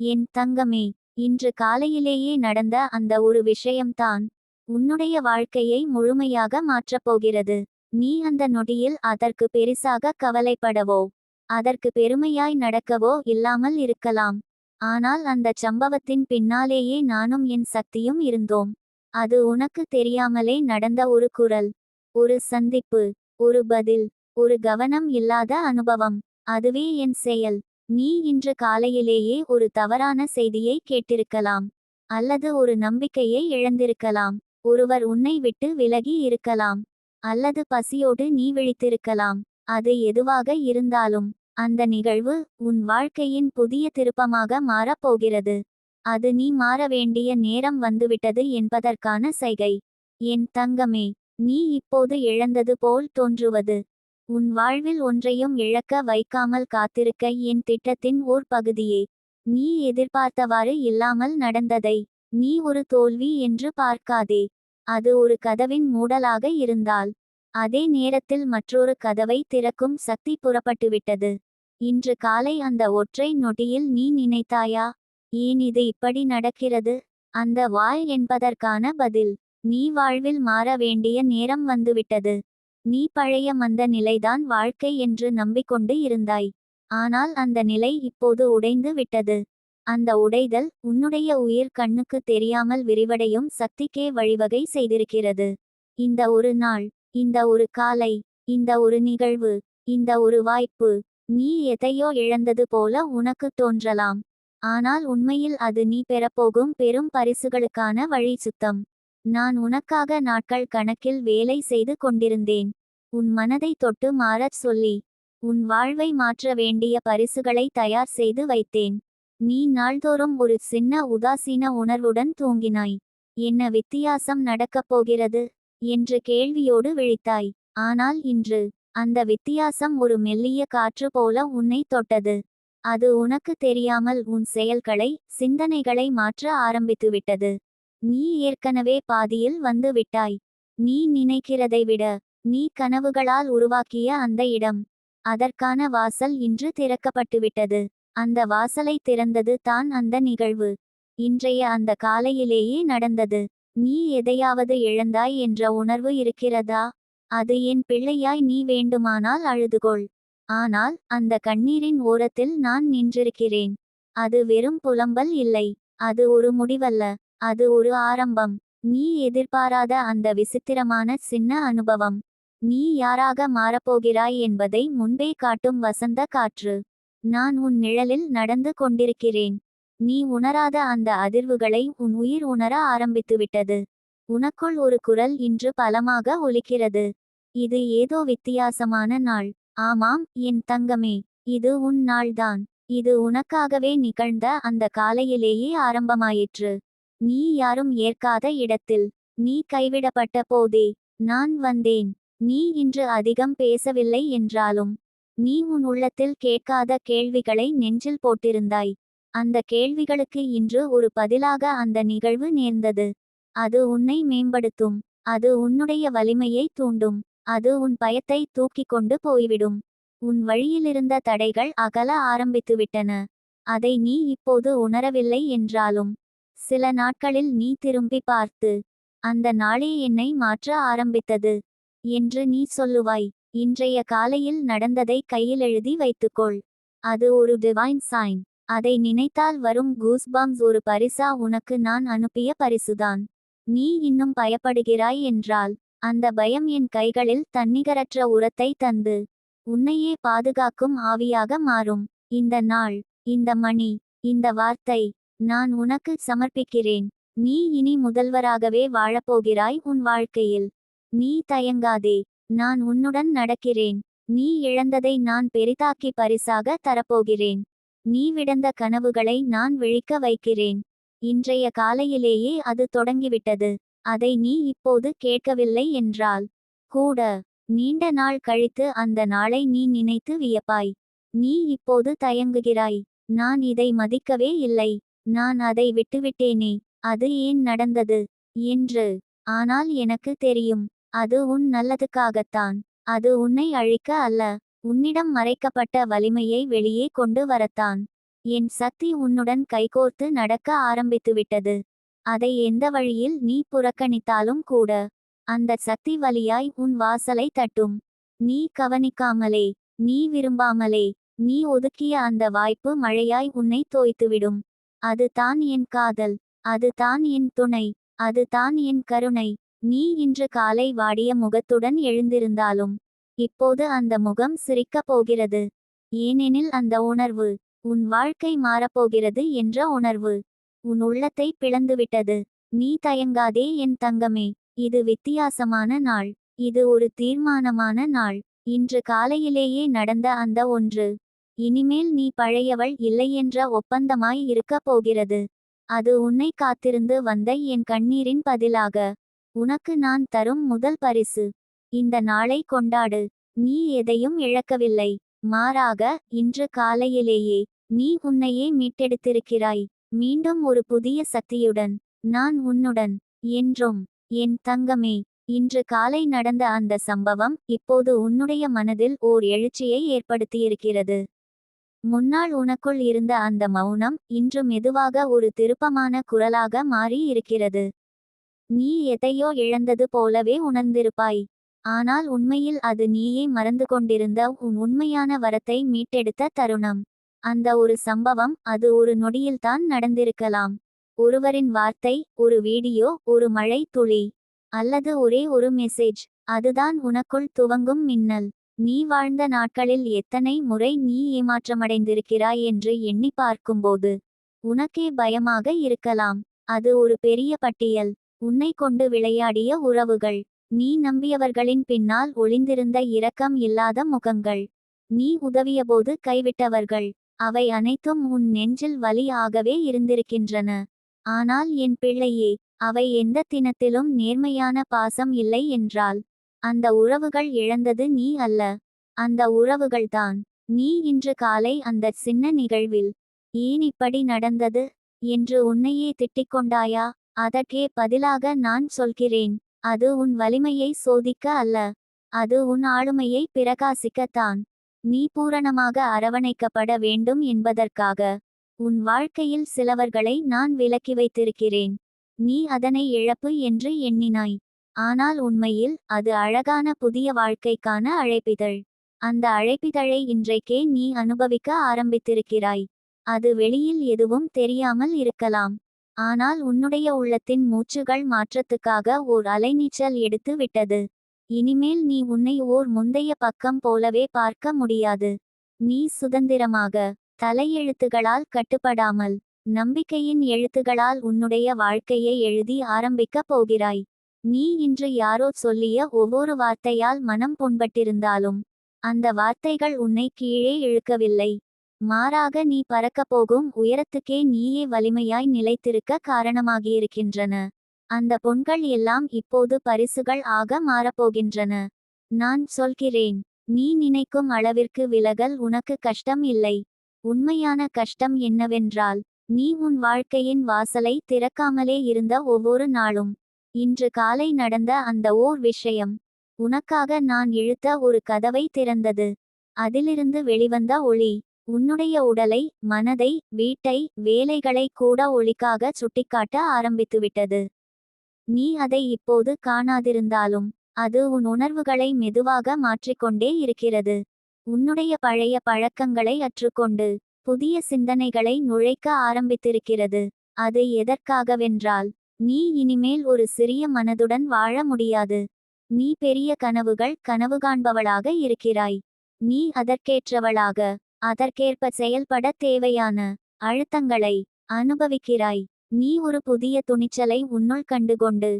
என் தங்கமே இன்று காலையிலேயே நடந்த அந்த ஒரு விஷயம்தான் உன்னுடைய வாழ்க்கையை முழுமையாக மாற்றப் போகிறது. நீ அந்த நொடியில் அதற்கு பெரிசாக கவலைப்படவோ அதற்கு பெருமையாய் நடக்கவோ இல்லாமல் இருக்கலாம். ஆனால் அந்தச் சம்பவத்தின் பின்னாலேயே நானும் என் சக்தியும் இருந்தோம். அது உனக்கு தெரியாமலே நடந்த ஒரு குரல் ஒரு சந்திப்பு ஒரு பதில் ஒரு கவனம் இல்லாத அனுபவம். அதுவே என் செயல். நீ இன்று காலையிலேயே ஒரு தவறான செய்தியை கேட்டிருக்கலாம் அல்லது ஒரு நம்பிக்கையை இழந்திருக்கலாம். ஒருவர் உன்னை விட்டு விலகி இருக்கலாம் அல்லது பசியோடு நீ விழித்திருக்கலாம். அது எதுவாக இருந்தாலும் அந்த நிகழ்வு உன் வாழ்க்கையின் புதிய திருப்பமாக மாறப் போகிறது. அது நீ மாற வேண்டிய நேரம் வந்துவிட்டது என்பதற்கான சைகை. என் தங்கமே நீ இப்போது இழந்தது போல் தோன்றுவது. உன் வாழ்வில் ஒன்றையும் இழக்க வைக்காமல் காத்திருக்க என் திட்டத்தின் ஓர் பகுதியே. நீ எதிர்பார்த்தவாறு இல்லாமல் நடந்ததை நீ ஒரு தோல்வி என்று பார்க்காதே. அது ஒரு கதவின் மூடலாக இருந்தால் அதே நேரத்தில் மற்றொரு கதவை திறக்கும் சக்தி புறப்பட்டுவிட்டது. இன்று காலை அந்த ஒற்றை நொடியில் நீ நினைத்தாயா? ஏன் இது இப்படி நடக்கிறது? அந்த வாய் என்பதற்கான பதில் நீ வாழ்வில் மாற வேண்டிய நேரம் வந்துவிட்டது. நீ பழைய மந்த நிலைதான் வாழ்க்கை என்று நம்பிக்கொண்டு இருந்தாய். ஆனால் அந்த நிலை இப்போது உடைந்து விட்டது. அந்த உடைதல் உன்னுடைய உயிர் கண்ணுக்கு தெரியாமல் விரிவடையும் சக்திக்கே வழிவகை செய்திருக்கிறது. இந்த ஒரு நாள் இந்த ஒரு காலை இந்த ஒரு நிகழ்வு இந்த ஒரு வாய்ப்பு நீ எதையோ இழந்தது போல உனக்கு தோன்றலாம். ஆனால் உண்மையில் அது நீ பெறப்போகும் பெரும் பரிசுகளுக்கான வழி சுத்தம் நான் உனக்காக நாட்கள் கணக்கில் வேலை செய்து கொண்டிருந்தேன். உன் மனதை தொட்டு மாறச் சொல்லி உன் வாழ்வை மாற்ற வேண்டிய பரிசுகளை தயார் செய்து வைத்தேன். நீ நாள்தோறும் ஒரு சின்ன உதாசீன உணர்வுடன் தூங்கினாய். என்ன வித்தியாசம் நடக்கப் போகிறது? என்று கேள்வியோடு விழித்தாய். ஆனால் இன்று அந்த வித்தியாசம் ஒரு மெல்லிய காற்று போல உன்னை தொட்டது. அது உனக்கு தெரியாமல் உன் செயல்களை சிந்தனைகளை மாற்ற ஆரம்பித்துவிட்டது. நீ ஏற்கனவே பாதியில் வந்து விட்டாய். நீ நினைக்கிறதை விட நீ கனவுகளால் உருவாக்கிய அந்த இடம். அதற்கான வாசல் இன்று திறக்கப்பட்டுவிட்டது. அந்த வாசலை திறந்தது தான் அந்த நிகழ்வு. இன்றைய அந்த காலையிலேயே நடந்தது. நீ எதையாவது இழந்தாய் என்ற உணர்வு இருக்கிறதா? அது என் பிள்ளையாய் நீ வேண்டுமானால் அழுதுகொள். ஆனால் அந்த கண்ணீரின் ஓரத்தில் நான் நின்றிருக்கிறேன். அது வெறும் புலம்பல் இல்லை. அது ஒரு முடிவல்ல. அது ஒரு ஆரம்பம். நீ எதிர்பாராத அந்த விசித்திரமான சின்ன அனுபவம். நீ யாராக மாறப்போகிறாய் என்பதை முன்பே காட்டும் வசந்த காற்று. நான் உன் நிழலில் நடந்து கொண்டிருக்கிறேன். நீ உணராத அந்த அதிர்வுகளை உன் உயிர் உணர ஆரம்பித்துவிட்டது. உனக்குள் ஒரு குரல் இன்று பலமாக ஒலிக்கிறது. இது ஏதோ வித்தியாசமான நாள். ஆமாம் என் தங்கமே. இது உன் நாள்தான். இது உனக்காகவே நிகழ்ந்த அந்த காலையிலேயே ஆரம்பமாயிற்று. நீ யாரும் ஏற்காத இடத்தில். நீ கைவிடப்பட்ட போதே நான் வந்தேன். நீ இன்று அதிகம் பேசவில்லை என்றாலும் நீ உன் உள்ளத்தில் கேட்காத கேள்விகளை நெஞ்சில் போட்டிருந்தாய். அந்த கேள்விகளுக்கு இன்று ஒரு பதிலாக அந்த நிகழ்வு நேர்ந்தது. அது உன்னை மேம்படுத்தும். அது உன்னுடைய வலிமையை தூண்டும். அது உன் பயத்தை தூக்கிக் கொண்டு போய்விடும். உன் வழியிலிருந்த தடைகள் அகல ஆரம்பித்துவிட்டன. அதை நீ இப்போது உணரவில்லை என்றாலும் சில நாட்களில் நீ திரும்பி பார்த்து அந்த நாளே என்னை மாற்ற ஆரம்பித்தது என்று நீ சொல்லுவாய். இன்றைய காலையில் நடந்ததை கையில் எழுதி வைத்துக்கொள். அது ஒரு டிவைன் சைன் அதை நினைத்தால் வரும் கூஸ்பாம்ஸ் ஒரு பரிசா உனக்கு நான் அனுப்பிய பரிசுதான். நீ இன்னும் பயப்படுகிறாய் என்றால் அந்த பயம் என் கைகளில் தன்னிகரற்ற உரத்தை தந்து உன்னையே பாதுகாக்கும் ஆவியாக மாறும். இந்த நாள் இந்த மணி இந்த வார்த்தை நான் உனக்கு சமர்ப்பிக்கிறேன். நீ இனி முதல்வராகவே வாழப்போகிறாய் உன் வாழ்க்கையில். நீ தயங்காதே. நான் உன்னுடன் நடக்கிறேன். நீ இழந்ததை நான் பெரிதாக்கி பரிசாக தரப்போகிறேன். நீ விடந்த கனவுகளை நான் விழிக்க வைக்கிறேன். இன்றைய காலையிலேயே அது தொடங்கிவிட்டது. அதை நீ இப்போது கேட்கவில்லை என்றால் கூட. நீண்ட நாள் கழித்து அந்த நாளை நீ நினைத்து வியப்பாய். நீ இப்போது தயங்குகிறாய். நான் இதை மதிக்கவே இல்லை. நான் அதை விட்டுவிட்டேனே அது ஏன் நடந்தது? என்று. ஆனால் எனக்கு தெரியும் அது உன் நல்லதுக்காகத்தான். அது உன்னை அழிக்க அல்ல உன்னிடம் மறைக்கப்பட்ட வலிமையை வெளியே கொண்டு வரத்தான். என் சக்தி உன்னுடன் கைகோர்த்து நடக்க ஆரம்பித்துவிட்டது. அதை எந்த வழியில் நீ புறக்கணித்தாலும் கூட அந்த சக்தி வழியாய் உன் வாசலை தட்டும். நீ கவனிக்காமலே நீ விரும்பாமலே நீ ஒதுக்கிய அந்த வாய்ப்பு மழையாய் உன்னை தோய்த்துவிடும். அது தான் என் காதல் அது தான் என் துணை அது தான் என் கருணை. நீ இன்று காலை வாடிய முகத்துடன் எழுந்திருந்தாலும் இப்போது அந்த முகம் சிரிக்கப் போகிறது. ஏனெனில் அந்த உணர்வு உன் வாழ்க்கை மாறப்போகிறது என்ற உணர்வு உன் உள்ளத்தை பிளந்துவிட்டது. நீ தயங்காதே என் தங்கமே இது வித்தியாசமான நாள் இது ஒரு தீர்மானமான நாள். இன்று காலையிலேயே நடந்த அந்த ஒன்று இனிமேல் நீ பழையவள் இல்லையென்ற ஒப்பந்தமாய் இருக்கப் போகிறது. அது உன்னை காத்திருந்து வந்த என் கண்ணீரின் பதிலாக. உனக்கு நான் தரும் முதல் பரிசு. இந்த நாளை கொண்டாடு. நீ எதையும் இழக்கவில்லை. மாறாக இன்று காலையிலேயே நீ உன்னையே மீட்டெடுத்திருக்கிறாய். மீண்டும் ஒரு புதிய சக்தியுடன் நான் உன்னுடன் என்றும் என் தங்கமே. இன்று காலை நடந்த அந்த சம்பவம் இப்போது உன்னுடைய மனதில் ஓர் எழுச்சியை ஏற்படுத்தியிருக்கிறது. முன்னாள் உனக்குள் இருந்த அந்த மௌனம் இன்று மெதுவாக ஒரு திருப்பமான குரலாக மாறி இருக்கிறது. நீ எதையோ இழந்தது போலவே உணர்ந்திருப்பாய். ஆனால் உண்மையில் அது நீயே மறந்து கொண்டிருந்த உன் உண்மையான வரத்தை மீட்டெடுத்த தருணம். அந்த ஒரு சம்பவம் அது ஒரு நொடியில்தான் நடந்திருக்கலாம். ஒருவரின் வார்த்தை ஒரு வீடியோ ஒரு மழை துளி அல்லது ஒரே ஒரு மெசேஜ் அதுதான் உனக்குள் துவங்கும் மின்னல். நீ வாழ்ந்த நாட்களில் எத்தனை முறை நீ ஏமாற்றமடைந்திருக்கிறாய் என்று எண்ணி பார்க்கும்போது உனக்கே பயமாக இருக்கலாம். அது ஒரு பெரிய பட்டியல். உன்னை கொண்டு விளையாடிய உறவுகள். நீ நம்பியவர்களின் பின்னால் ஒளிந்திருந்த இரக்கம் இல்லாத முகங்கள். நீ உதவியபோது கைவிட்டவர்கள். அவை அனைத்தும் உன் நெஞ்சில் வலி ஆகவே இருந்திருக்கின்றன. ஆனால் என் பிள்ளையே அவை எந்த தினத்திலும் நேர்மையான பாசம் இல்லை என்றால் அந்த உறவுகள் இழந்தது நீ அல்ல. அந்த உறவுகள்தான் நீ இன்று காலை அந்த சின்ன நிகழ்வில் ஏன் இப்படி நடந்தது? என்று உன்னையே திட்டிக் கொண்டாயா அதற்கே பதிலாக நான் சொல்கிறேன். அது உன் வலிமையை சோதிக்க அல்ல. அது உன் ஆளுமையை பிரகாசிக்கத்தான். நீ பூரணமாக அரவணைக்கப்பட வேண்டும் என்பதற்காக. உன் வாழ்க்கையில் சிலவர்களை நான் விலக்கி வைத்திருக்கிறேன். நீ அதனை இழப்பு என்று எண்ணினாய். ஆனால் உண்மையில் அது அழகான புதிய வாழ்க்கைக்கான அழைப்பிதழ். அந்த அழைப்பிதழை இன்றைக்கே நீ அனுபவிக்க ஆரம்பித்திருக்கிறாய். அது வெளியில் எதுவும் தெரியாமல் இருக்கலாம். ஆனால் உன்னுடைய உள்ளத்தின் மூச்சுகள் மாற்றத்துக்காக ஓர் அலைநீச்சல் எடுத்து விட்டது. இனிமேல் நீ உன்னை ஓர் முந்தைய பக்கம் போலவே பார்க்க முடியாது. நீ சுதந்திரமாக தலையெழுத்துகளால் கட்டுப்படாமல் நம்பிக்கையின் எழுத்துகளால் உன்னுடைய வாழ்க்கையை எழுதி ஆரம்பிக்கப் போகிறாய். நீ இன்று யாரோ சொல்லிய ஒவ்வொரு வார்த்தையால் மனம் புண்பட்டிருந்தாலும் அந்த வார்த்தைகள் உன்னை கீழே இழுக்கவில்லை. மாறாக நீ பறக்கப் போகும் உயரத்துக்கே நீயே வலிமையாய் நிலைத்திருக்க காரணமாகியிருக்கின்றன. அந்த பொன்கள் எல்லாம் இப்போது பரிசுகள் ஆக மாறப்போகின்றன. நான் சொல்கிறேன் நீ நினைக்கும் அளவிற்கு விலகல் உனக்கு கஷ்டம் இல்லை. உண்மையான கஷ்டம் என்னவென்றால் நீ உன் வாழ்க்கையின் வாசலை திறக்காமலே இருந்த ஒவ்வொரு நாளும் இன்று காலை நடந்த அந்த ஓர் விஷயம். உனக்காக நான் இழுத்த ஒரு கதவை திறந்தது. அதிலிருந்து வெளிவந்த ஒளி. உன்னுடைய உடலை மனதை வீட்டை வேலைகளை கூட ஒளிக்காக சுட்டிக்காட்ட ஆரம்பித்துவிட்டது. நீ அதை இப்போது காணாதிருந்தாலும் அது உன் உணர்வுகளை மெதுவாக மாற்றிக்கொண்டே இருக்கிறது. உன்னுடைய பழைய பழக்கங்களை அற்றுக்கொண்டு புதிய சிந்தனைகளை நுழைக்க ஆரம்பித்திருக்கிறது. அது எதற்காகவென்றால் நீ இனிமேல் ஒரு சிறிய மனதுடன் வாழ முடியாது. நீ பெரிய கனவுகள் கனவு காண்பவளாக இருக்கிறாய். நீ அதற்கேற்றவளாக அதற்கேற்ப செயல்பட தேவையான அழுத்தங்களை அனுபவிக்கிறாய். நீ ஒரு புதிய துணிச்சலை உன்னுள் கண்டுகொண்டு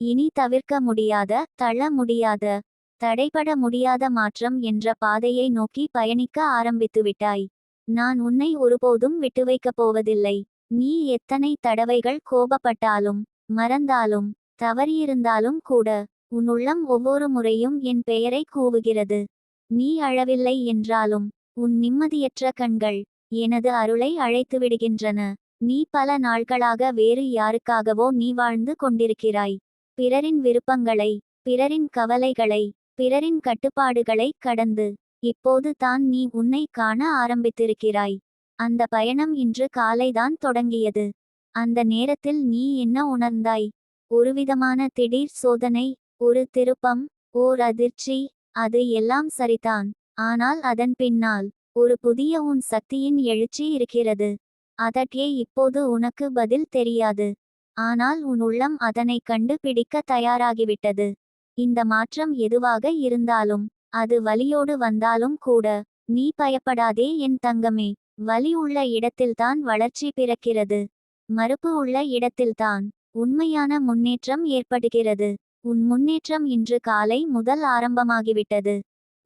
இனி தவிர்க்க முடியாத தள்ள முடியாத தடைபட முடியாத மாற்றம் என்ற பாதையை நோக்கி பயணிக்க ஆரம்பித்துவிட்டாய். நான் உன்னை ஒருபோதும் விட்டு வைக்கப் போவதில்லை. நீ எத்தனை தடவைகள் கோபப்பட்டாலும் மறந்தாலும் தவறியிருந்தாலும் கூட உன் உள்ளம் ஒவ்வொரு முறையும் என் பெயரை கூவுகிறது. நீ அழவில்லை என்றாலும் உன் நிம்மதியற்ற கண்கள் எனது அருளை அழைத்து விடுகின்றன. நீ பல நாட்களாக வேறு யாருக்காகவோ நீ வாழ்ந்து கொண்டிருக்கிறாய். பிறரின் விருப்பங்களை பிறரின் கவலைகளை பிறரின் கட்டுப்பாடுகளை கடந்து இப்போது தான் நீ உன்னை காண ஆரம்பித்திருக்கிறாய். அந்த பயணம் இன்று காலைதான் தொடங்கியது. அந்த நேரத்தில் நீ என்ன உணர்ந்தாய்? ஒருவிதமான திடீர் சோதனை ஒரு திருப்பம் ஓர் அதிர்ச்சி அது எல்லாம் சரிதான். ஆனால் அதன் பின்னால் ஒரு புதிய உன் சக்தியின் எழுச்சி இருக்கிறது. அதற்கே இப்போது உனக்கு பதில் தெரியாது. ஆனால் உன் உள்ளம் அதனை கண்டு பிடிக்க தயாராகிவிட்டது. இந்த மாற்றம் எதுவாக இருந்தாலும் அது வலியோடு வந்தாலும் கூட நீ பயப்படாதே என் தங்கமே. வலி உள்ள இடத்தில்தான் வளர்ச்சி பிறக்கிறது. மறுப்பு உள்ள இடத்தில்தான் உண்மையான முன்னேற்றம் ஏற்படுகிறது. உன் முன்னேற்றம் இன்று காலை முதல் ஆரம்பமாகிவிட்டது.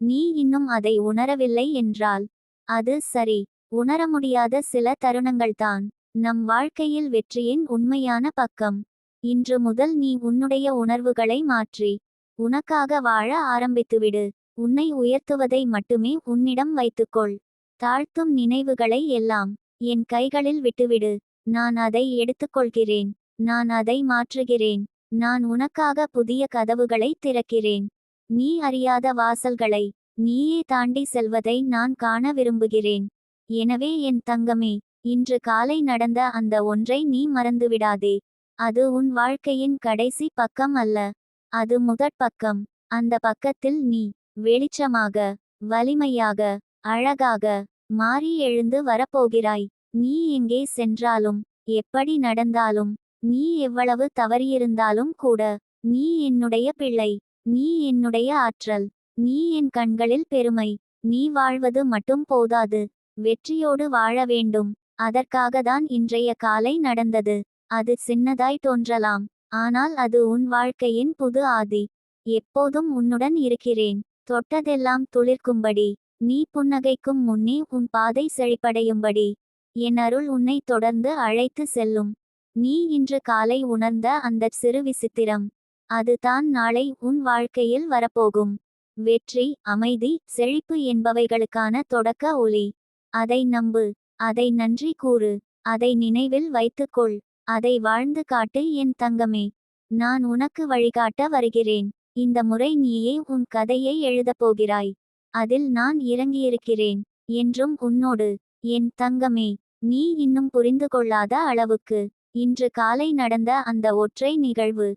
நீ இன்னும் அதை உணரவில்லை என்றால் அது சரி. உணர முடியாத சில தருணங்கள்தான். நம் வாழ்க்கையில் வெற்றியின் உண்மையான பக்கம். இன்று முதல் நீ உன்னுடைய உணர்வுகளை மாற்றி உனக்காக வாழ ஆரம்பித்துவிடு. உன்னை உயர்த்துவதை மட்டுமே உன்னிடம் வைத்துக்கொள். தாழ்த்தும் நினைவுகளை எல்லாம் என் கைகளில் விட்டுவிடு. நான் அதை எடுத்துக்கொள்கிறேன். நான் அதை மாற்றுகிறேன். நான் உனக்காக புதிய கதவுகளை திறக்கிறேன். நீ அறியாத வாசல்களை நீயே தாண்டி செல்வதை நான் காண விரும்புகிறேன். எனவே என் தங்கமே இன்று காலை நடந்த அந்த ஒன்றை நீ மறந்துவிடாதே. அது உன் வாழ்க்கையின் கடைசி பக்கம் அல்ல. அது முதற் பக்கம். அந்த பக்கத்தில் நீ வெளிச்சமாக வலிமையாக அழகாக மாறி எழுந்து வரப்போகிறாய். நீ எங்கே சென்றாலும் எப்படி நடந்தாலும் நீ எவ்வளவு தவறியிருந்தாலும் கூட நீ என்னுடைய பிள்ளை நீ என்னுடைய ஆற்றல் நீ என் கண்களில் பெருமை நீ வாழ்வது மட்டும் போதாது வெற்றியோடு வாழ வேண்டும். அதற்காகத்தான் இன்றைய காலை நடந்தது. அது சின்னதாய் தோன்றலாம் ஆனால் அது உன் வாழ்க்கையின் புது ஆதி. எப்போதும் உன்னுடன் இருக்கிறேன். தொட்டதெல்லாம் துளிர்க்கும்படி நீ புன்னகைக்கும் முன்னே உன் பாதை செழிப்படையும்படி. என் அருள் உன்னை தொடர்ந்து அழைத்து செல்லும். நீ இன்று காலை உணர்ந்த அந்த சிறு விசித்திரம். அதுதான் நாளை உன் வாழ்க்கையில் வரப்போகும். வெற்றி அமைதி செழிப்பு என்பவைகளுக்கான தொடக்க ஒளி அதை நம்பு அதை நன்றி கூறு அதை நினைவில் வைத்துக்கொள் அதை வாழ்ந்து காட்டு என் தங்கமே. நான் உனக்கு வழிகாட்ட வருகிறேன். இந்த முறை நீயே உன் கதையை எழுதப் போகிறாய். அதில் நான் இறங்கியிருக்கிறேன் என்றும் உன்னோடு என் தங்கமே நீ இன்னும் புரிந்து கொள்ளாத அளவுக்கு இன்று காலை நடந்த அந்த ஒற்றை நிகழ்வு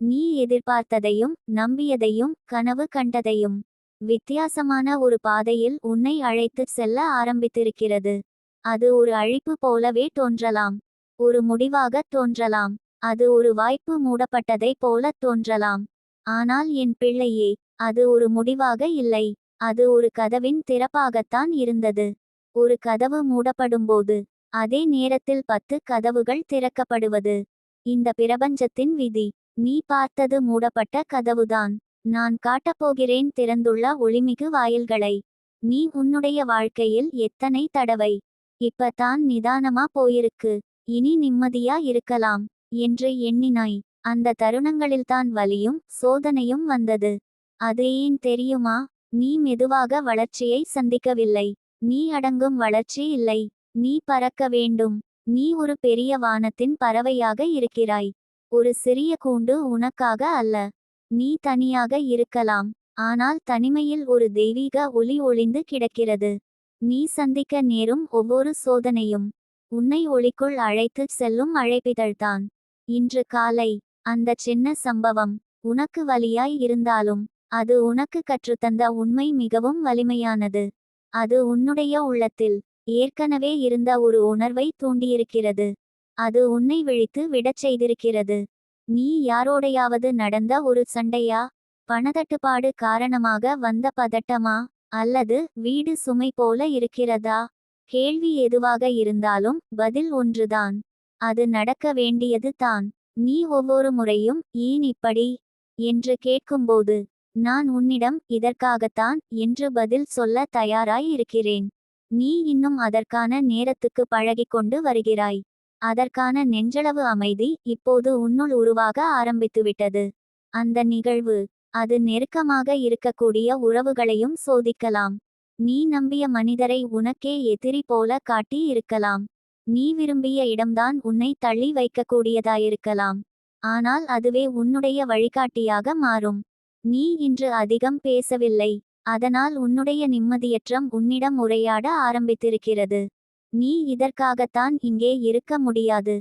நீ எதிர்பார்த்ததையும் நம்பியதையும் கனவு கண்டதையும் வித்தியாசமான ஒரு பாதையில் உன்னை அழைத்துச் செல்ல ஆரம்பித்திருக்கிறது. அது ஒரு அழிப்பு போலவே தோன்றலாம் ஒரு முடிவாக தோன்றலாம் அது ஒரு வாய்ப்பு மூடப்பட்டதை போல தோன்றலாம். ஆனால் என் பிள்ளையே அது ஒரு முடிவாக இல்லை. அது ஒரு கதவின் திறப்பாகத்தான் இருந்தது. ஒரு கதவு மூடப்படும்போது அதே நேரத்தில் பத்து கதவுகள் திறக்கப்படுவது. இந்த பிரபஞ்சத்தின் விதி நீ பார்த்தது மூடப்பட்ட கதவுதான். நான் காட்டப்போகிறேன் திறந்துள்ள ஒளிமிகு வாயில்களை. நீ உன்னுடைய வாழ்க்கையில் எத்தனை தடவை? இப்ப தான் நிதானமா போயிருக்கு. இனி நிம்மதியா இருக்கலாம் என்று எண்ணினாய். அந்த தருணங்களில்தான் வலியும் சோதனையும் வந்தது. அது ஏன் தெரியுமா? நீ மெதுவாக வளர்ச்சியை சந்திக்கவில்லை. நீ அடங்கும் வளர்ச்சி இல்லை. நீ பறக்க வேண்டும். நீ ஒரு பெரிய வானத்தின் பறவையாக இருக்கிறாய். ஒரு சிறிய கூண்டு உனக்காக அல்ல. நீ தனியாக இருக்கலாம். ஆனால் தனிமையில் ஒரு தெய்வீக ஒளி ஒளிந்து கிடக்கிறது. நீ சந்திக்க நேரும் ஒவ்வொரு சோதனையும் உன்னை ஒளிக்குள் அழைத்துச் செல்லும் அழைப்பிதழ்தான் இன்று காலை அந்த சின்ன சம்பவம் உனக்கு வலியாய் இருந்தாலும் அது உனக்கு கற்றுத்தந்த உண்மை மிகவும் வலிமையானது. அது உன்னுடைய உள்ளத்தில் ஏற்கனவே இருந்த ஒரு உணர்வை தூண்டியிருக்கிறது. அது உன்னை விழித்து விடச் செய்திருக்கிறது. நீ யாரோடையாவது நடந்த ஒரு சண்டையா? பணத்தட்டுப்பாடு காரணமாக வந்த பதட்டமா? அல்லது வீடு சுமை போல இருக்கிறதா? கேள்வி எதுவாக இருந்தாலும் பதில் ஒன்றுதான். அது நடக்க வேண்டியது தான். நீ ஒவ்வொரு முறையும் ஏன் இப்படி? என்று கேட்கும்போது நான் உன்னிடம் இதற்காகத்தான் என்று பதில் சொல்ல தயாராய் இருக்கிறேன். நீ இன்னும் அதற்கான நேரத்துக்கு பழகிக்கொண்டு வருகிறாய். அதற்கான நெஞ்சளவு அமைதி இப்போது உன்னுள் உருவாக ஆரம்பித்துவிட்டது. அந்த நிகழ்வு அது நெருக்கமாக இருக்கக்கூடிய உறவுகளையும் சோதிக்கலாம். நீ நம்பிய மனிதரை உனக்கே எதிரி போல காட்டி இருக்கலாம். நீ விரும்பிய இடம்தான் உன்னை தள்ளி வைக்கக்கூடியதாயிருக்கலாம். ஆனால் அதுவே உன்னுடைய வழிகாட்டியாக மாறும். நீ இன்று அதிகம் பேசவில்லை. அதனால் உன்னுடைய நிம்மதியற்றம் உன்னிடம் உரையாட ஆரம்பித்திருக்கிறது. நீ இதற்காகத்தான் இங்கே இருக்க முடியாது.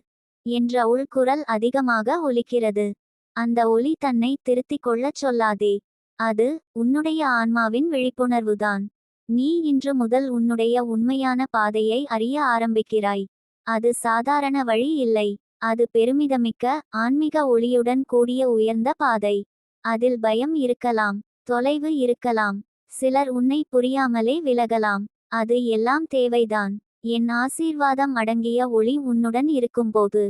என்ற உள்குரல் அதிகமாக ஒலிக்கிறது. அந்த ஒலி தன்னை திருத்திக் கொள்ளச் சொல்லாதே. அது உன்னுடைய ஆன்மாவின் விழிப்புணர்வுதான். நீ இன்று முதல் உன்னுடைய உண்மையான பாதையை அறிய ஆரம்பிக்கிறாய். அது சாதாரண வழி இல்லை. அது பெருமிதமிக்க ஆன்மீக ஒளியுடன் கூடிய உயர்ந்த பாதை. அதில் பயம் இருக்கலாம் தொலைவு இருக்கலாம். சிலர் உன்னை புரியாமலே விலகலாம். அது எல்லாம் தேவைதான். என் ஆசீர்வாதம் அடங்கிய ஒளி உன்னுடன் இருக்கும்போது.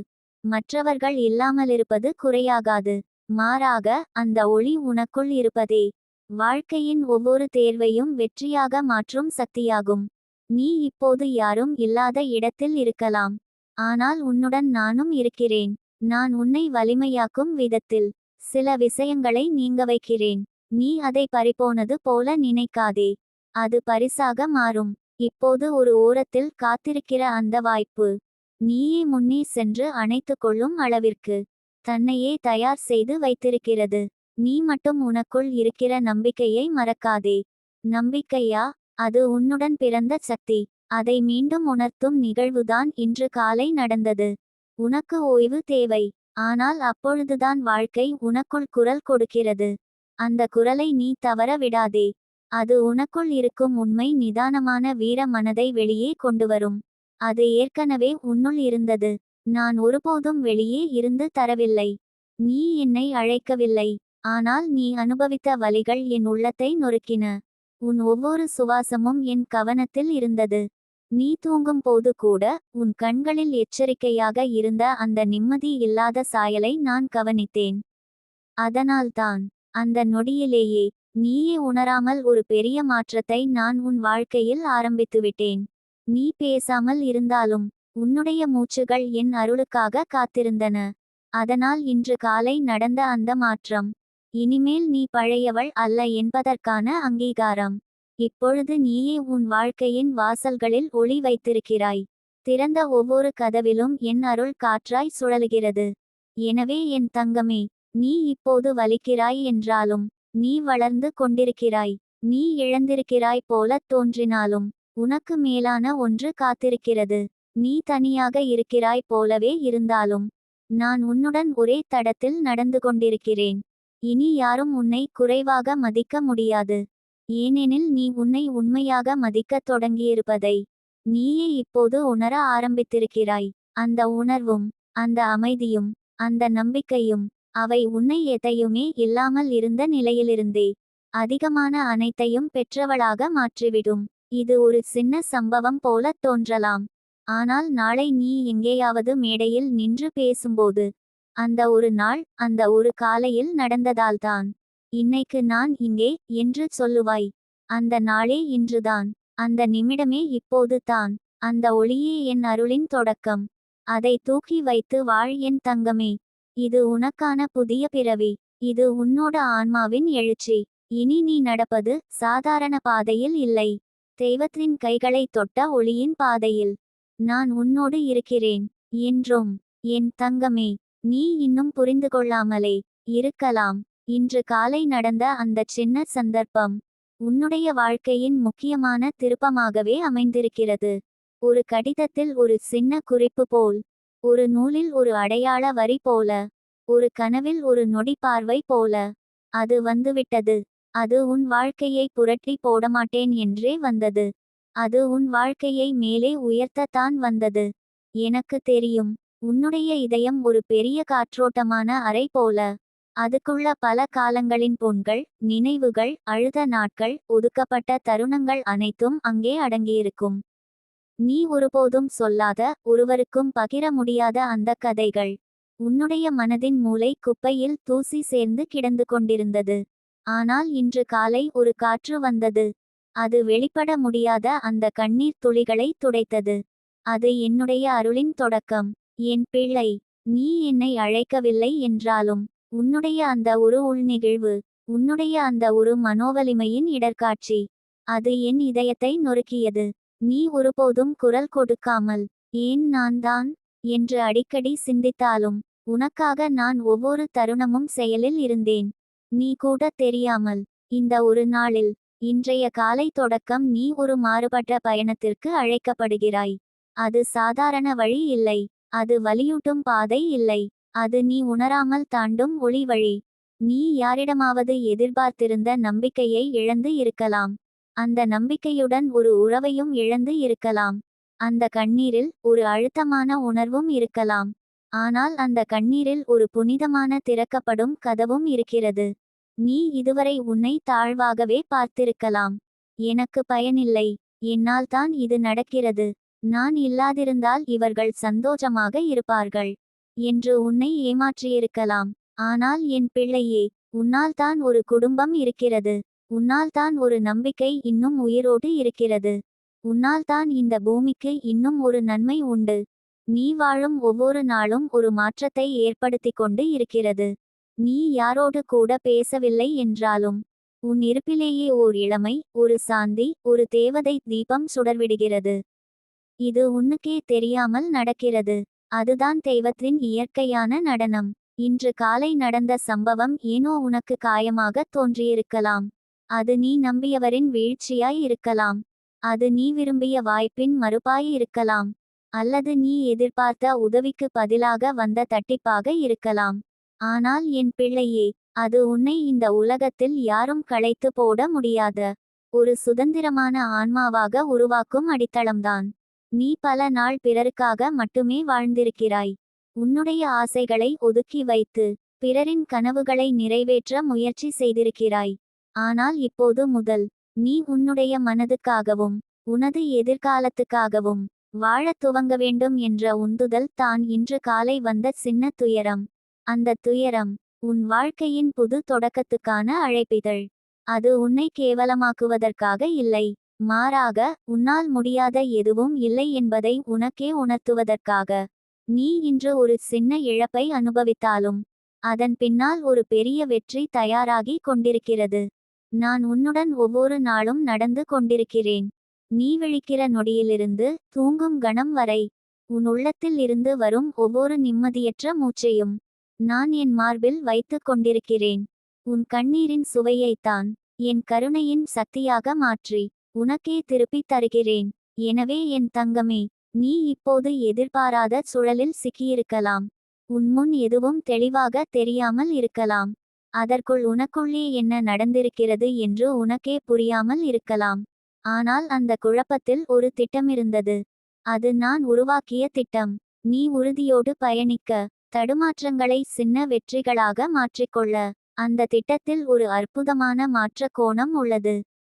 மற்றவர்கள் இல்லாமலிருப்பது குறையாகாது. மாறாக அந்த ஒளி உனக்குள் இருப்பதே. வாழ்க்கையின் ஒவ்வொரு தேர்வையும் வெற்றியாக மாற்றும் சக்தியாகும். நீ இப்போது யாரும் இல்லாத இடத்தில் இருக்கலாம். ஆனால் உன்னுடன் நானும் இருக்கிறேன். நான் உன்னை வலிமையாக்கும் விதத்தில். சில விஷயங்களை நீங்க வைக்கிறேன். நீ அதை பறிபோனது போல நினைக்காதே. அது பரிசாக மாறும். இப்போது ஒரு ஓரத்தில் காத்திருக்கிற அந்த வாய்ப்பு. நீயே முன்னே சென்று அணைத்து கொள்ளும் அளவிற்கு. தன்னையே தயார் செய்து வைத்திருக்கிறது. நீ மட்டும் உனக்குள் இருக்கிற நம்பிக்கையை மறக்காதே. நம்பிக்கையா? அது உன்னுடன் பிறந்த சக்தி. அதை மீண்டும் உணர்த்தும் நிகழ்வுதான் இன்று காலை நடந்தது. உனக்கு ஓய்வு தேவை. ஆனால் அப்பொழுதுதான் வாழ்க்கை உனக்குள் குரல் கொடுக்கிறது. அந்த குரலை நீ தவற விடாதே. அது உனக்குள் இருக்கும் உண்மை நிதானமான வீர மனதை வெளியே கொண்டு வரும் அது ஏற்கனவே உன்னுள் இருந்தது. நான் ஒருபோதும் வெளியே இருந்து தரவில்லை. நீ என்னை அழைக்கவில்லை. ஆனால் நீ அனுபவித்த வலிகள் என் உள்ளத்தை நொறுக்கின. உன் ஒவ்வொரு சுவாசமும் என் கவனத்தில் இருந்தது. நீ தூங்கும் போது கூட உன் கண்களில் எச்சரிக்கையாக இருந்த அந்த நிம்மதி இல்லாத சாயலை நான் கவனித்தேன். அதனால்தான் அந்த நொடியிலேயே நீயே உணராமல் ஒரு பெரிய மாற்றத்தை நான் உன் வாழ்க்கையில் ஆரம்பித்துவிட்டேன். நீ பேசாமல் இருந்தாலும் உன்னுடைய மூச்சுகள் என் அருளுக்காக காத்திருந்தன. அதனால் இன்று காலை நடந்த அந்த மாற்றம் இனிமேல் நீ பழையவள் அல்ல என்பதற்கான அங்கீகாரம். இப்பொழுது நீயே உன் வாழ்க்கையின் வாசல்களில் ஒளி வைத்திருக்கிறாய். திறந்த ஒவ்வொரு கதவிலும் என் அருள் காற்றாய் சுழலுகிறது. எனவே என் தங்கமே நீ இப்போது வலிக்கிறாய் என்றாலும் நீ வளர்ந்து கொண்டிருக்கிறாய். நீ இழந்திருக்கிறாய் போலத் தோன்றினாலும் உனக்கு மேலான ஒன்று காத்திருக்கிறது. நீ தனியாக இருக்கிறாய் போலவே இருந்தாலும் நான் உன்னுடன் ஒரே தடத்தில் நடந்து கொண்டிருக்கிறேன். இனி யாரும் உன்னை குறைவாக மதிக்க முடியாது. ஏனெனில் நீ உன்னை உண்மையாக மதிக்கத் தொடங்கியிருப்பதை. நீயே இப்போது உணர ஆரம்பித்திருக்கிறாய். அந்த உணர்வும் அந்த அமைதியும் அந்த நம்பிக்கையும் அவை உன்னை எதையுமே இல்லாமல் இருந்த நிலையிலிருந்தே அதிகமான அனைத்தையும் பெற்றவளாக மாற்றிவிடும். இது ஒரு சின்ன சம்பவம் போலத் தோன்றலாம். ஆனால் நாளை நீ எங்கேயாவது மேடையில் நின்று பேசும்போது அந்த ஒரு நாள் அந்த ஒரு காலையில் நடந்ததால்தான். இன்னைக்கு நான் இங்கே என்று சொல்லுவாய். அந்த நாளே இன்றுதான். அந்த நிமிடமே இப்போது தான். அந்த ஒளியே என் அருளின் தொடக்கம். அதை தூக்கி வைத்து வாழ் என் தங்கமே. இது உனக்கான புதிய பிறவி. இது உன்னோட ஆன்மாவின் எழுச்சி. இனி நீ நடப்பது சாதாரண பாதையில் இல்லை. தெய்வத்தின் கைகளை தொட்ட ஒளியின் பாதையில். நான் உன்னோடு இருக்கிறேன். என்றும் என் தங்கமே நீ இன்னும் புரிந்து கொள்ளாமலே. இருக்கலாம். இன்று காலை நடந்த அந்த சின்ன சந்தர்ப்பம் உன்னுடைய வாழ்க்கையின் முக்கியமான திருப்பமாகவே அமைந்திருக்கிறது. ஒரு கடிதத்தில் ஒரு சின்ன குறிப்பு போல் ஒரு நூலில் ஒரு அடையாள வரி போல ஒரு கனவில் ஒரு நொடி பார்வை போல அது வந்துவிட்டது. அது உன் வாழ்க்கையை புரட்டி போடமாட்டேன் என்றே வந்தது. அது உன் வாழ்க்கையை மேலே உயர்த்தத்தான் வந்தது. எனக்கு தெரியும் உன்னுடைய இதயம் ஒரு பெரிய காற்றோட்டமான அறை போல அதுக்குள்ள பல காலங்களின் பொன்கள் நினைவுகள் அழுத நாட்கள் ஒதுக்கப்பட்ட தருணங்கள் அனைத்தும் அங்கே அடங்கியிருக்கும். நீ ஒருபோதும் சொல்லாத ஒருவருக்கும் பகிர முடியாத அந்த கதைகள். உன்னுடைய மனதின் மூளை குப்பையில் தூசி சேர்ந்து கிடந்து கொண்டிருந்தது. ஆனால் இன்று காலை ஒரு காற்று வந்தது. அது வெளிப்பட முடியாத அந்த கண்ணீர் துளிகளை துடைத்தது. அது என்னுடைய அருளின் தொடக்கம். என் பிள்ளை நீ என்னை அழைக்கவில்லை என்றாலும் உன்னுடைய அந்த ஒரு உள்நிகழ்வு உன்னுடைய அந்த ஒரு மனோவலிமையின் இடர்காட்சி. அது என் இதயத்தை நொறுக்கியது. நீ ஒருபோதும் குரல் கொடுக்காமல் ஏன் நான் தான்? என்று அடிக்கடி சிந்தித்தாலும் உனக்காக நான் ஒவ்வொரு தருணமும் செயலில் இருந்தேன். நீ கூட தெரியாமல் இந்த ஒரு நாளில் இன்றைய காலை தொடக்கம் நீ ஒரு மாறுபட்ட பயணத்திற்கு அழைக்கப்படுகிறாய். அது சாதாரண வழி இல்லை. அது வலியூட்டும் பாதை இல்லை. அது நீ உணராமல் தாண்டும் ஒளி வழி. நீ யாரிடமாவது எதிர்பார்த்திருந்த நம்பிக்கையை இழந்து இருக்கலாம். அந்த நம்பிக்கையுடன் ஒரு உறவையும் இழந்து இருக்கலாம். அந்த கண்ணீரில் ஒரு அழுத்தமான உணர்வும் இருக்கலாம். ஆனால் அந்த கண்ணீரில் ஒரு புனிதமான திறக்கப்படும் கதவும் இருக்கிறது. நீ இதுவரை உன்னை தாழ்வாகவே பார்த்திருக்கலாம். எனக்கு பயனில்லை. என்னால் தான் இது நடக்கிறது. நான் இல்லாதிருந்தால் இவர்கள் சந்தோஷமாக இருப்பார்கள். என்று உன்னை ஏமாற்றியிருக்கலாம். ஆனால் என் பிள்ளையே உன்னால் தான் ஒரு குடும்பம் இருக்கிறது. உன்னால் தான் ஒரு நம்பிக்கை இன்னும் உயிரோடு இருக்கிறது. உன்னால் தான் இந்த பூமிக்கு இன்னும் ஒரு நன்மை உண்டு. நீ வாழும் ஒவ்வொரு நாளும் ஒரு மாற்றத்தை ஏற்படுத்திக் கொண்டு இருக்கிறது. நீ யாரோடு கூட பேசவில்லை என்றாலும் உன் இருப்பிலேயே ஓர் இளமை ஒரு சாந்தி ஒரு தேவதை தீபம் சுடர்விடுகிறது. இது உன்னுக்கே தெரியாமல் நடக்கிறது. அதுதான் தெய்வத்தின் இயற்கையான நடனம். இன்று காலை நடந்த சம்பவம் ஏனோ உனக்கு காயமாக தோன்றியிருக்கலாம். அது நீ நம்பியவரின் வீழ்ச்சியாய் இருக்கலாம். அது நீ விரும்பிய வாய்ப்பின் மறுப்பாய் இருக்கலாம். அல்லது நீ எதிர்பார்த்த உதவிக்கு பதிலாக வந்த தட்டிப்பாக இருக்கலாம். ஆனால் என் பிள்ளையே அது உன்னை இந்த உலகத்தில் யாரும் களைத்து போட முடியாத. ஒரு சுதந்திரமான ஆன்மாவாக உருவாக்கும் அடித்தளம்தான். நீ பல நாள் பிறருக்காக மட்டுமே வாழ்ந்திருக்கிறாய். உன்னுடைய ஆசைகளை ஒதுக்கி வைத்து பிறரின் கனவுகளை நிறைவேற்ற முயற்சி செய்திருக்கிறாய். ஆனால் இப்போது முதல் நீ உன்னுடைய மனதுக்காகவும் உனது எதிர்காலத்துக்காகவும் வாழத் துவங்க வேண்டும் என்ற உந்துதல் தான் இன்று காலை வந்த சின்ன துயரம். அந்த துயரம் உன் வாழ்க்கையின் புது தொடக்கத்துக்கான அழைப்பிதழ். அது உன்னை கேவலமாக்குவதற்காக இல்லை. மாறாக உன்னால் முடியாத எதுவும் இல்லை என்பதை உனக்கே உணர்த்துவதற்காக. நீ இன்று ஒரு சின்ன இழப்பை அனுபவித்தாலும் அதன் பின்னால் ஒரு பெரிய வெற்றி தயாராகி கொண்டிருக்கிறது. நான் உன்னுடன் ஒவ்வொரு நாளும் நடந்து கொண்டிருக்கிறேன். நீ விழிக்கிற நொடியிலிருந்து தூங்கும் கணம் வரை உன் உள்ளத்தில் இருந்து வரும் ஒவ்வொரு நிம்மதியற்ற மூச்சையும் நான் என் மார்பில் வைத்து கொண்டிருக்கிறேன். உன் கண்ணீரின் சுவையைத்தான் என் கருணையின் சக்தியாக மாற்றி. உனக்கே திருப்பித் தருகிறேன். எனவே என் தங்கமே நீ இப்போது எதிர்பாராத சுழலில் சிக்கியிருக்கலாம். உன்முன் எதுவும் தெளிவாக தெரியாமல் இருக்கலாம். அதற்குள் உனக்குள்ளே என்ன நடந்திருக்கிறது என்று உனக்கே புரியாமல் இருக்கலாம். ஆனால் அந்த குழப்பத்தில் ஒரு திட்டமிருந்தது. அது நான் உருவாக்கிய திட்டம். நீ உறுதியோடு பயணிக்க தடுமாற்றங்களை சின்ன வெற்றிகளாக மாற்றிக்கொள்ள. அந்த திட்டத்தில் ஒரு அற்புதமான மாற்ற கோணம் உள்ளது.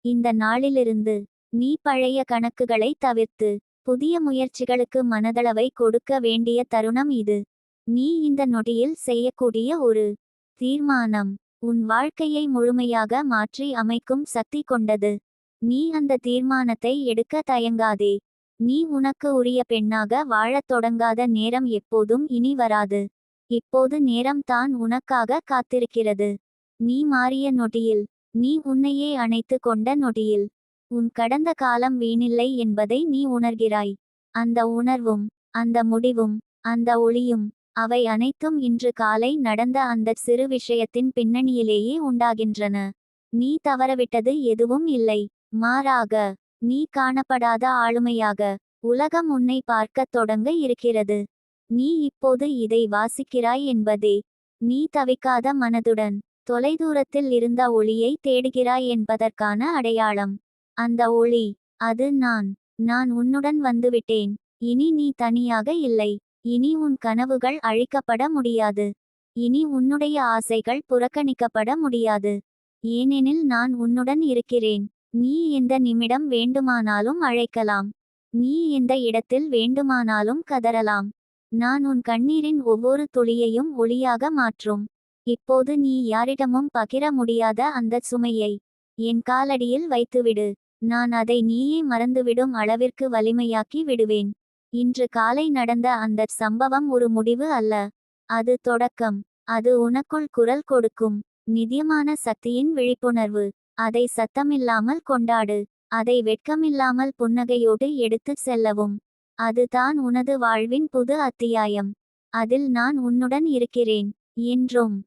இந்த நாளிலிருந்து நீ பழைய கணக்குகளை தவிர்த்து புதிய முயற்சிகளுக்கு மனதளவை கொடுக்க வேண்டிய தருணம் இது. நீ இந்த நொடியில் செய்யக்கூடிய ஒரு தீர்மானம் உன் வாழ்க்கையை முழுமையாக மாற்றி அமைக்கும் சக்தி கொண்டது. நீ அந்த தீர்மானத்தை எடுக்க தயங்காதே. நீ உனக்கு உரிய பெண்ணாக வாழத் தொடங்காத நேரம் எப்போதும் இனி வராது. இப்போது நேரம் தான் உனக்காக காத்திருக்கிறது. நீ மாறிய நொடியில் நீ உன்னையே அணைத்து கொண்ட நொடியில். உன் கடந்த காலம் வீணில்லை என்பதை நீ உணர்கிறாய். அந்த உணர்வும் அந்த முடிவும் அந்த ஒளியும் அவை அனைத்தும் இன்று காலை நடந்த அந்த சிறு விஷயத்தின் பின்னணியிலேயே உண்டாகின்றன. நீ தவறவிட்டது எதுவும் இல்லை. மாறாக நீ காணப்படாத ஆளுமையாக உலகம் உன்னை பார்க்கத் தொடங்க இருக்கிறது. நீ இப்போது இதை வாசிக்கிறாய் என்பதே. நீ தவிக்காத மனதுடன் தொலைதூரத்தில் இருந்த ஒளியை தேடுகிறாய் என்பதற்கான அடையாளம். அந்த ஒளி அது நான் நான் உன்னுடன் வந்துவிட்டேன். இனி நீ தனியாக இல்லை. இனி உன் கனவுகள் அழிக்கப்பட முடியாது. இனி உன்னுடைய ஆசைகள் புறக்கணிக்கப்பட முடியாது. ஏனெனில் நான் உன்னுடன் இருக்கிறேன். நீ எந்த நிமிடம் வேண்டுமானாலும் அழைக்கலாம். நீ எந்த இடத்தில் வேண்டுமானாலும் கதறலாம். நான் உன் கண்ணீரின் ஒவ்வொரு துளியையும் ஒளியாக மாற்றும். இப்போது நீ யாரிடமும் பகிர முடியாத அந்த சுமையை என் காலடியில் வைத்துவிடு. நான் அதை நீயே மறந்துவிடும் அளவிற்கு வலிமையாக்கி விடுவேன். இன்று காலை நடந்த அந்த சம்பவம் ஒரு முடிவு அல்ல. அது தொடக்கம். அது உனக்குள் குரல் கொடுக்கும். நிதியமான சக்தியின் விழிப்புணர்வு. அதை சத்தமில்லாமல் கொண்டாடு. அதை வெட்கமில்லாமல் புன்னகையோடு எடுத்துச் செல்லவும். அதுதான் உனது வாழ்வின் புது அத்தியாயம். அதில் நான் உன்னுடன் இருக்கிறேன். என்றும்